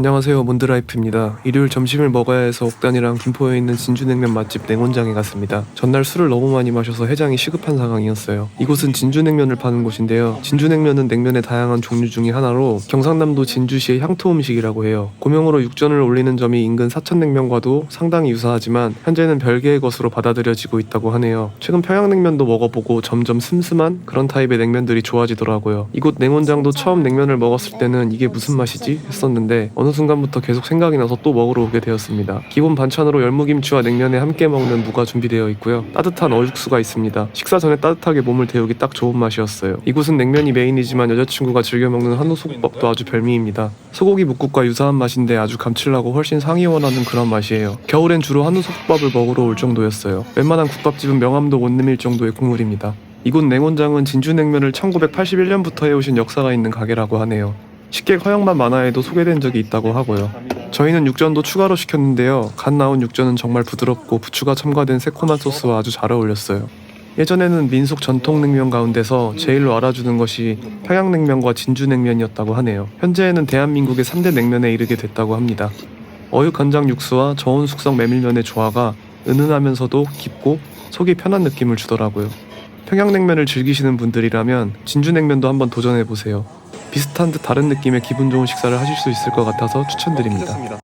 안녕하세요 몬드라이프입니다. 일요일 점심을 먹어야 해서 옥단이랑 김포에 있는 진주냉면 맛집 냉원장에 갔습니다. 전날 술을 너무 많이 마셔서 해장이 시급한 상황이었어요. 이곳은 진주냉면을 파는 곳인데요. 진주냉면은 냉면의 다양한 종류 중의 하나로 경상남도 진주시의 향토 음식이라고 해요. 고명으로 육전을 올리는 점이 인근 사천냉면과도 상당히 유사하지만 현재는 별개의 것으로 받아들여지고 있다고 하네요. 최근 평양냉면도 먹어보고 점점 슴슴한 그런 타입의 냉면들이 좋아지더라고요. 이곳 냉원장도 처음 냉면을 먹었을 때는 이게 무슨 맛이지 했었는데 어느 순간부터 계속 생각이 나서 또 먹으러 오게 되었습니다. 기본 반찬으로 열무김치와 냉면에 함께 먹는 무가 준비되어 있고요. 따뜻한 어육수가 있습니다. 식사 전에 따뜻하게 몸을 데우기 딱 좋은 맛이었어요. 이곳은 냉면이 메인이지만 여자친구가 즐겨 먹는 한우 소국밥도 아주 별미입니다. 소고기 묵국과 유사한 맛인데 아주 감칠나고 훨씬 상이 원하는 그런 맛이에요. 겨울엔 주로 한우 소국밥을 먹으러 올 정도였어요. 웬만한 국밥집은 명함도 못 내밀 정도의 국물입니다. 이곳 냉원장은 진주냉면을 1981년부터 해오신 역사가 있는 가게라고 하네요. 식객 허용만 만화에도 소개된 적이 있다고 하고요. 저희는 육전도 추가로 시켰는데요. 갓 나온 육전은 정말 부드럽고 부추가 첨가된 새콤한 소스와 아주 잘 어울렸어요. 예전에는 민속 전통 냉면 가운데서 제일로 알아주는 것이 평양냉면과 진주냉면이었다고 하네요. 현재에는 대한민국의 3대 냉면에 이르게 됐다고 합니다. 어육 간장 육수와 저온 숙성 메밀면의 조화가 은은하면서도 깊고 속이 편한 느낌을 주더라고요. 평양냉면을 즐기시는 분들이라면 진주냉면도 한번 도전해 보세요. 비슷한 듯 다른 느낌의 기분 좋은 식사를 하실 수 있을 것 같아서 추천드립니다.